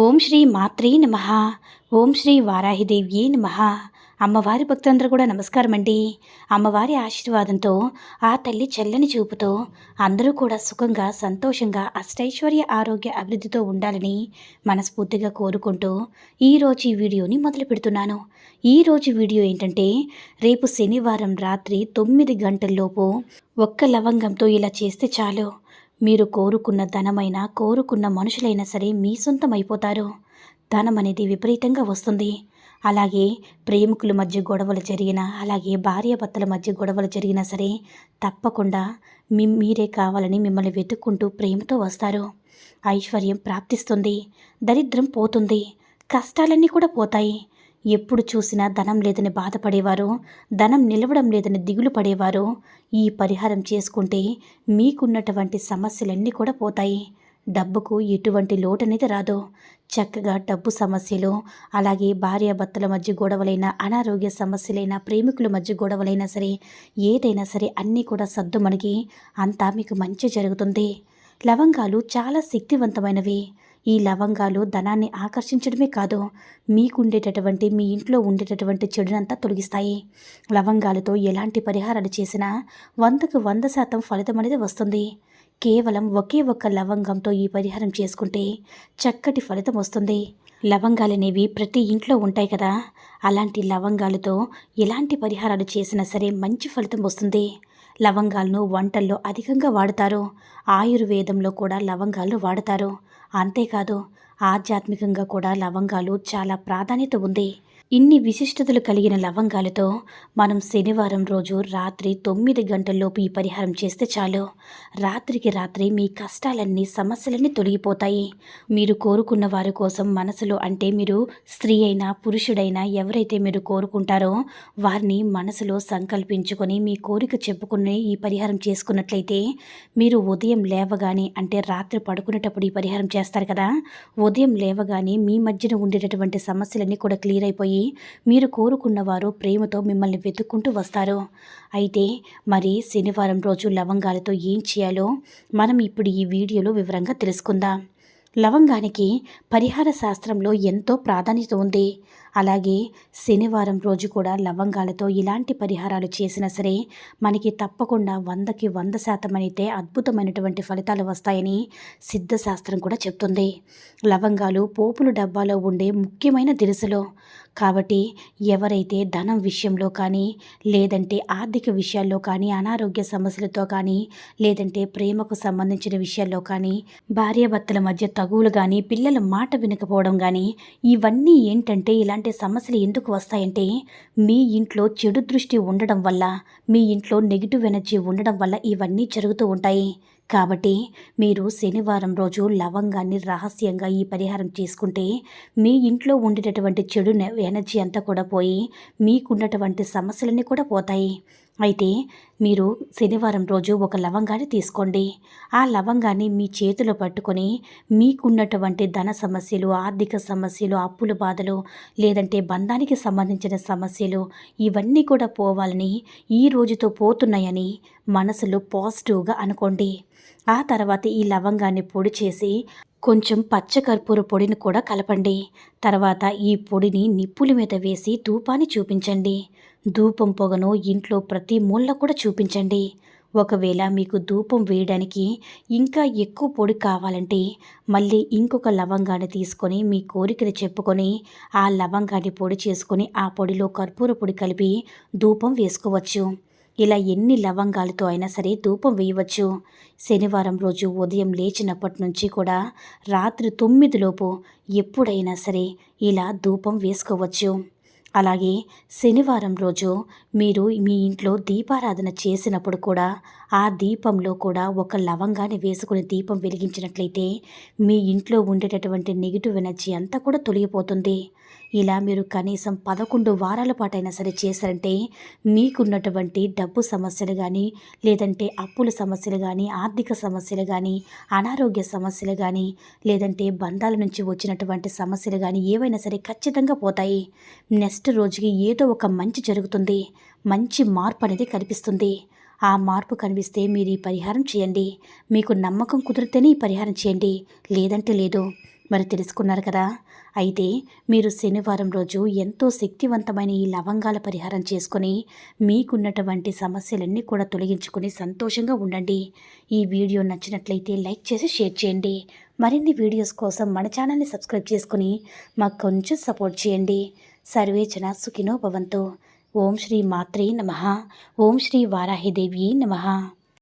Om Shri మాత్రే నమ. ఓం శ్రీ వారాహిదేవ్యే నమ. అమ్మవారి భక్తులందరూ కూడా నమస్కారం అండి. అమ్మవారి ఆశీర్వాదంతో ఆ తల్లి చల్లని చూపుతో అందరూ కూడా సుఖంగా సంతోషంగా అష్టైశ్వర్య ఆరోగ్య అభివృద్ధితో ఉండాలని మనస్ఫూర్తిగా కోరుకుంటూ ఈరోజు ఈ వీడియోని మొదలు పెడుతున్నాను. ఈరోజు వీడియో ఏంటంటే రేపు శనివారం రాత్రి తొమ్మిది గంటల్లోపు ఒక్క లవంగంతో ఇలా చేస్తే చాలు. మీరు కోరుకున్న ధనమైనా కోరుకున్న మనుషులైనా సరే మీ సొంతం ధనం అనేది విపరీతంగా వస్తుంది. అలాగే ప్రేమికుల మధ్య గొడవలు జరిగినా అలాగే భార్యాభర్తల మధ్య గొడవలు జరిగినా సరే తప్పకుండా మీ మీరే కావాలని మిమ్మల్ని వెతుక్కుంటూ ప్రేమతో వస్తారు. ఐశ్వర్యం ప్రాప్తిస్తుంది. దరిద్రం పోతుంది. కష్టాలన్నీ కూడా పోతాయి. ఎప్పుడు చూసినా ధనం లేదని బాధపడేవారు ధనం నిలవడం లేదని దిగులు పడేవారు. ఈ పరిహారం చేసుకుంటే మీకున్నటువంటి సమస్యలన్నీ కూడా పోతాయి. డబ్బుకు ఎటువంటి లోటు అనేది రాదు. చక్కగా డబ్బు సమస్యలు అలాగే భార్యాభర్తల మధ్య గొడవలైన అనారోగ్య సమస్యలైన ప్రేమికుల మధ్య గొడవలైనా సరే ఏదైనా సరే అన్నీ కూడా సర్దు మనకి అంతా మీకు మంచి జరుగుతుంది. లవంగాలు చాలా శక్తివంతమైనవి. ఈ లవంగాలు ధనాన్ని ఆకర్షించడమే కాదు మీకుండేటటువంటి మీ ఇంట్లో ఉండేటటువంటి చెడునంతా తొలగిస్తాయి. లవంగాలతో ఎలాంటి పరిహారాలు చేసినా వందకు వంద శాతం ఫలితం అనేది వస్తుంది. కేవలం ఒకే ఒక్క లవంగంతో ఈ పరిహారం చేసుకుంటే చక్కటి ఫలితం వస్తుంది. లవంగాలు అనేవి ప్రతి ఇంట్లో ఉంటాయి కదా అలాంటి లవంగాలతో ఎలాంటి పరిహారాలు చేసినా సరే మంచి ఫలితం వస్తుంది. లవంగాలను వంటల్లో అధికంగా వాడతారు. ఆయుర్వేదంలో కూడా లవంగాలను వాడతారు. అంతేకాదు ఆధ్యాత్మికంగా కూడా లవంగాలు చాలా ప్రాధాన్యత ఉంది. ఇన్ని విశిష్టతలు కలిగిన లవంగాలతో మనం శనివారం రోజు రాత్రి తొమ్మిది గంటల్లోపు ఈ పరిహారం చేస్తే చాలు. రాత్రికి రాత్రి మీ కష్టాలన్నీ సమస్యలన్నీ తొలగిపోతాయి. మీరు కోరుకున్న వారి కోసం మనసులో అంటే మీరు స్త్రీ అయినా పురుషుడైనా ఎవరైతే మీరు కోరుకుంటారో వారిని మనసులో సంకల్పించుకొని మీ కోరిక చెప్పుకుని ఈ పరిహారం చేసుకున్నట్లయితే మీరు ఉదయం లేవగానే అంటే రాత్రి పడుకునేటప్పుడు ఈ పరిహారం చేస్తారు కదా. ఉదయం లేవగానే మీ మధ్యన ఉండేటటువంటి సమస్యలన్నీ కూడా క్లియర్ అయిపోయి మీరు కోరుకున్నవారు ప్రేమతో మిమ్మల్ని వెతుక్కుంటూ వస్తారు. అయితే మరి శనివారం రోజు లవంగాలతో ఏం చేయాలో మనం ఇప్పుడు ఈ వీడియోలో వివరంగా తెలుసుకుందాం. లవంగానికి పరిహార శాస్త్రంలో ఎంతో ప్రాధాన్యత ఉంది. అలాగే శనివారం రోజు కూడా లవంగాలతో ఇలాంటి పరిహారాలు చేసినా సరే మనకి తప్పకుండా వందకి వంద శాతం అయితే అద్భుతమైనటువంటి ఫలితాలు వస్తాయని సిద్ధశాస్త్రం కూడా చెప్తుంది. లవంగాలు పోపుల డబ్బాలో ఉండే ముఖ్యమైన దినుసులు కాబట్టి ఎవరైతే ధనం విషయంలో కానీ లేదంటే ఆర్థిక విషయాల్లో కానీ అనారోగ్య సమస్యలతో కానీ లేదంటే ప్రేమకు సంబంధించిన విషయాల్లో కానీ భార్యాభర్తల మధ్య తగువులు కానీ పిల్లల మాట వినకపోవడం కానీ ఇవన్నీ ఏంటంటే ఇలాంటి సమస్యలు ఎందుకు వస్తాయంటే మీ ఇంట్లో చెడు దృష్టి ఉండడం వల్ల మీ ఇంట్లో నెగిటివ్ ఎనర్జీ ఉండడం వల్ల ఇవన్నీ జరుగుతూ ఉంటాయి. కాబట్టి మీరు శనివారం రోజు లవంగాన్ని రహస్యంగా ఈ పరిహారం చేసుకుంటే మీ ఇంట్లో ఉండేటటువంటి చెడు ఎనర్జీ అంతా కూడా పోయి మీకున్నటువంటి సమస్యలన్నీ కూడా పోతాయి. అయితే మీరు శనివారం రోజు ఒక లవంగాన్ని తీసుకోండి. ఆ లవంగాన్ని మీ చేతిలో పట్టుకొని మీకున్నటువంటి ధన సమస్యలు ఆర్థిక సమస్యలు అప్పుల బాధలు లేదంటే బంధానికి సంబంధించిన సమస్యలు ఇవన్నీ కూడా పోవాలని ఈ రోజుతో పోతున్నాయని మనసులో పాజిటివ్గా అనుకోండి. ఆ తర్వాత ఈ లవంగాన్ని పొడి చేసి కొంచెం పచ్చకర్పూర పొడిని కూడా కలపండి. తర్వాత ఈ పొడిని నిప్పుల మీద వేసి ధూపాన్ని చూపించండి. ధూపం పొగను ఇంట్లో ప్రతి మూల కూడా చూపించండి. ఒకవేళ మీకు ధూపం వేయడానికి ఇంకా ఎక్కువ పొడి కావాలంటే మళ్ళీ ఇంకొక లవంగాన్ని తీసుకొని మీ కోరికను చెప్పుకొని ఆ లవంగాన్ని పొడి చేసుకొని ఆ పొడిలో కర్పూర పొడి కలిపి ధూపం వేసుకోవచ్చు. ఇలా ఎన్ని లవంగాలతో అయినా సరే ధూపం వేయవచ్చు. శనివారం రోజు ఉదయం లేచినప్పటి నుంచి కూడా రాత్రి తొమ్మిదిలోపు ఎప్పుడైనా సరే ఇలా ధూపం వేసుకోవచ్చు. అలాగే శనివారం రోజు మీరు మీ ఇంట్లో దీపారాధన చేసినప్పుడు కూడా ఆ దీపంలో కూడా ఒక లవంగాన్ని వేసుకుని దీపం వెలిగించినట్లయితే మీ ఇంట్లో ఉండేటటువంటి నెగిటివ్ ఎనర్జీ అంతా కూడా తొలగిపోతుంది. ఇలా మీరు కనీసం పదకొండు వారాల పాటైనా సరే చేశారంటే మీకున్నటువంటి డబ్బు సమస్యలు కానీ లేదంటే అప్పుల సమస్యలు కానీ ఆర్థిక సమస్యలు కానీ అనారోగ్య సమస్యలు కానీ లేదంటే బంధాల నుంచి వచ్చినటువంటి సమస్యలు కానీ ఏవైనా సరే ఖచ్చితంగా పోతాయి. నెక్స్ట్ రోజుకి ఏదో ఒక మంచి జరుగుతుంది. మంచి మార్పు అనేది కనిపిస్తుంది. ఆ మార్పు కనిపిస్తే మీరు ఈ పరిహారం చేయండి. మీకు నమ్మకం కుదిరితేనే ఈ పరిహారం చేయండి. లేదంటే లేదు. మరి తెలుసుకున్నారు కదా. అయితే మీరు శనివారం రోజు ఎంతో శక్తివంతమైన ఈ లవంగాల పరిహారం చేసుకొని మీకున్నటువంటి సమస్యలన్నీ కూడా తొలగించుకొని సంతోషంగా ఉండండి. ఈ వీడియో నచ్చినట్లయితే లైక్ చేసి షేర్ చేయండి. మరిన్ని వీడియోస్ కోసం మన ఛానల్ని సబ్స్క్రైబ్ చేసుకుని మాకు కొంచెం సపోర్ట్ చేయండి. సర్వేచన సుఖినో భవంతు. ఓం శ్రీ మాత్రే నమ. ఓం శ్రీ వారాహిదేవి నమ.